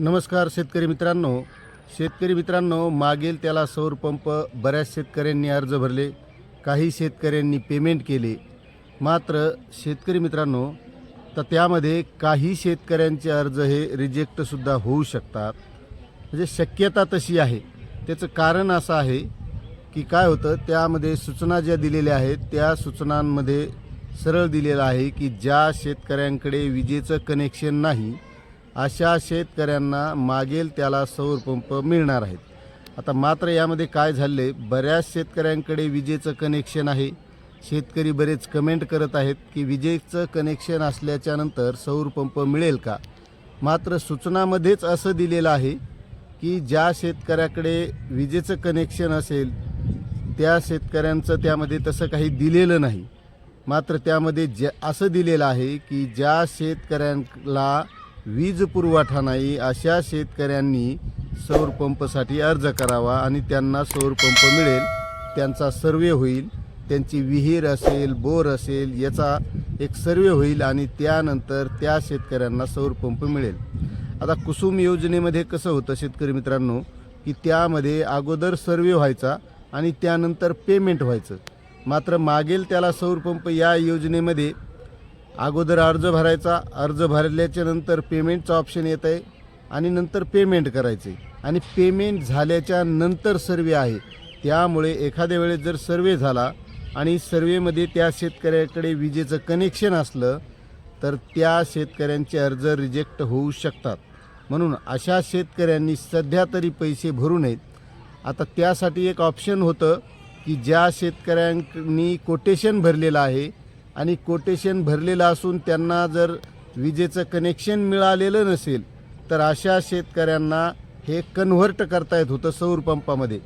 नमस्कार शेतकरी मित्रांनो. शेतकरी मित्रांनो मागेल त्याला सौर पंप बऱ्याच शेतकऱ्यांनी अर्ज भरले काही शेतकऱ्यांनी पेमेंट केले. मात्र शेतकरी मित्रांनो तर त्यामध्ये काही शेतकऱ्यांचे अर्ज हे रिजेक्टसुद्धा होऊ शकतात. म्हणजे शक्यता तशी आहे. त्याचं कारण असं आहे की काय होतं त्यामध्ये सूचना ज्या दिलेल्या आहेत त्या सूचनांमध्ये सरळ दिलेलं आहे की ज्या शेतकऱ्यांकडे विजेचं कनेक्शन नाही अशा शेतकऱ्यांना मागेल त्याला सौरपंप मिळणार आहेत. आता मात्र यामध्ये काय झाले बऱ्याच शेतकऱ्यांकडे विजेचं कनेक्शन आहे. शेतकरी बरेच कमेंट करत आहेत की विजेचं कनेक्शन असल्याच्यानंतर सौरपंप मिळेल का? मात्र सूचनामध्येच असं दिलेलं आहे की ज्या शेतकऱ्याकडे विजेचं कनेक्शन असेल त्या शेतकऱ्यांचं त्यामध्ये तसं काही दिलेलं नाही. मात्र त्यामध्ये ज असं दिलेलं आहे की ज्या शेतकऱ्यांना वीज पुरवठा नाही अशा शेतकऱ्यांनी सौर पंपसाठी अर्ज करावा आणि त्यांना सौर पंप मिळेल त्यांचा सर्वे होईल त्यांची विहीर असेल बोर असेल याचा एक सर्वे होईल आणि त्यानंतर त्या शेतकऱ्यांना सौर पंप मिळेल. आता कुसुम योजनेमध्ये कसं होतं शेतकरी मित्रांनो की त्यामध्ये अगोदर सर्वे व्हायचा आणि त्यानंतर पेमेंट व्हायचं. मात्र मागेल त्याला सौर पंप या योजनेमध्ये अगोदर अर्ज भरायचा अर्ज भरल्याच्या नंतर पेमेंटचं ऑप्शन येत आहे आणि नंतर पेमेंट करायचे. आणि पेमेंट झाल्याच्यानंतर सर्वे आहे. त्यामुळे एखाद्या वेळेस जर सर्वे झाला आणि सर्वेमध्ये त्या शेतकऱ्याकडे विजेचं कनेक्शन असलं तर त्या शेतकऱ्यांचे अर्ज रिजेक्ट होऊ शकतात. म्हणून अशा शेतकऱ्यांनी सध्या तरी पैसे भरू नयेत. आता त्यासाठी एक ऑप्शन होतं की ज्या शेतकऱ्यांनी कोटेशन भरलेलं आहे आणि कोटेशन भरलेलं असून त्यांना जर विजेचं कनेक्शन मिळालेलं नसेल तर अशा शेतकऱ्यांना हे कन्व्हर्ट करता येत होतं सौर पंपामध्ये.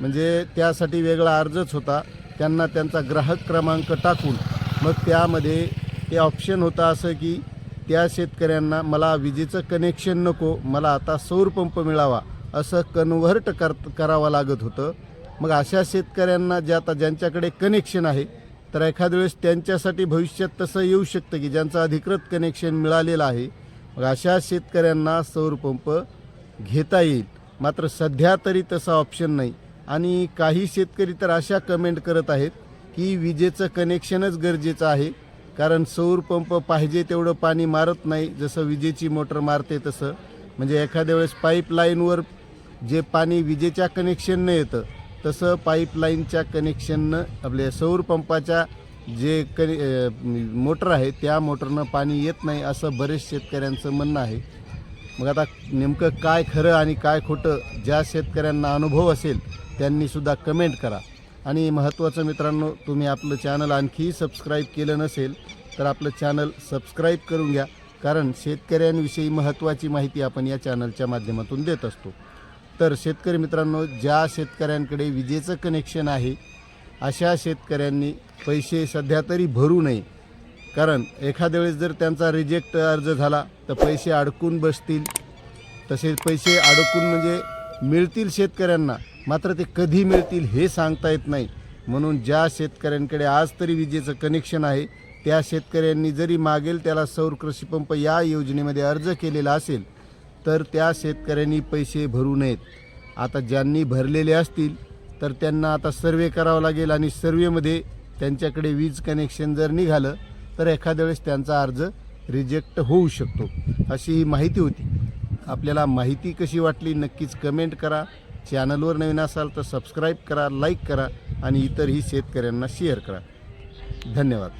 म्हणजे त्यासाठी वेगळा अर्जच होता. त्यांना त्यांचा ग्राहक क्रमांक टाकून मग त्यामध्ये ते ऑप्शन होतं असं की त्या शेतकऱ्यांना मला विजेचं कनेक्शन नको मला आता सौर पंप मिळावा असं कन्व्हर्ट कर करावं लागत होतं. मग अशा शेतकऱ्यांना ज्या आता ज्यांच्याकडे कनेक्शन आहे तर एखाद्या वेळेस त्यांच्यासाठी भविष्यात तसं येऊ शकतं की ज्यांचं अधिकृत कनेक्शन मिळालेलं आहे. मग अशा शेतकऱ्यांना सौरपंप घेता येईल. मात्र सध्या तरी तसा ऑप्शन नाही. आणि काही शेतकरी तर अशा कमेंट करत आहेत की विजेचं कनेक्शनच गरजेचं आहे. कारण सौरपंप पाहिजे तेवढं पाणी मारत नाही. जसं विजेची मोटर मारते तसं. म्हणजे एखाद्या वेळेस पाईपलाईनवर जे पाणी विजेच्या कनेक्शननं येतं तसं पाईपलाईनच्या कनेक्शननं आपल्या सौर पंपाच्या जे कने मोटर आहे त्या मोटरनं पाणी येत नाही असं बरेच शेतकऱ्यांचं म्हणणं आहे. मग आता नेमकं काय खरं आणि काय खोटं ज्या शेतकऱ्यांना अनुभव असेल त्यांनीसुद्धा कमेंट करा. आणि महत्त्वाचं मित्रांनो तुम्ही आपलं चॅनल आणखी सबस्क्राईब केलं नसेल तर आपलं चॅनल सबस्क्राईब करून घ्या. कारण शेतकऱ्यांविषयी महत्त्वाची माहिती आपण या चॅनलच्या माध्यमातून देत असतो. तर शेतकरी मित्रांनो ज्या शेतकऱ्यांकडे विजेचं कनेक्शन आहे अशा शेतकऱ्यांनी पैसे सध्या तरी भरू नये. कारण एखाद्या वेळेस जर त्यांचा रिजेक्ट अर्ज झाला तर पैसे अडकून बसतील. तसेच पैसे अडकून म्हणजे मिळतील शेतकऱ्यांना मात्र ते कधी मिळतील हे सांगता येत नाही. म्हणून ज्या शेतकऱ्यांकडे आज तरी विजेचं कनेक्शन आहे त्या शेतकऱ्यांनी जरी मागेल त्याला सौर कृषी पंप या योजनेमध्ये अर्ज केलेला असेल तर त्या शेतकऱ्यांनी पैसे भरू नयेत. आता ज्यांनी भरलेले असतील तर त्यांना आता सर्वे करावा लागेल आणि सर्वेमध्ये त्यांच्याकडे वीज कनेक्शन जर निघालं तर एखाद्या वेळेस त्यांचा अर्ज रिजेक्ट होऊ शकतो अशी ही माहिती होती. आपल्याला माहिती कशी वाटली नक्कीच कमेंट करा. चॅनलवर नवीन असाल तर सबस्क्राईब करा लाईक करा आणि इतरही शेतकऱ्यांना शेअर करा. धन्यवाद.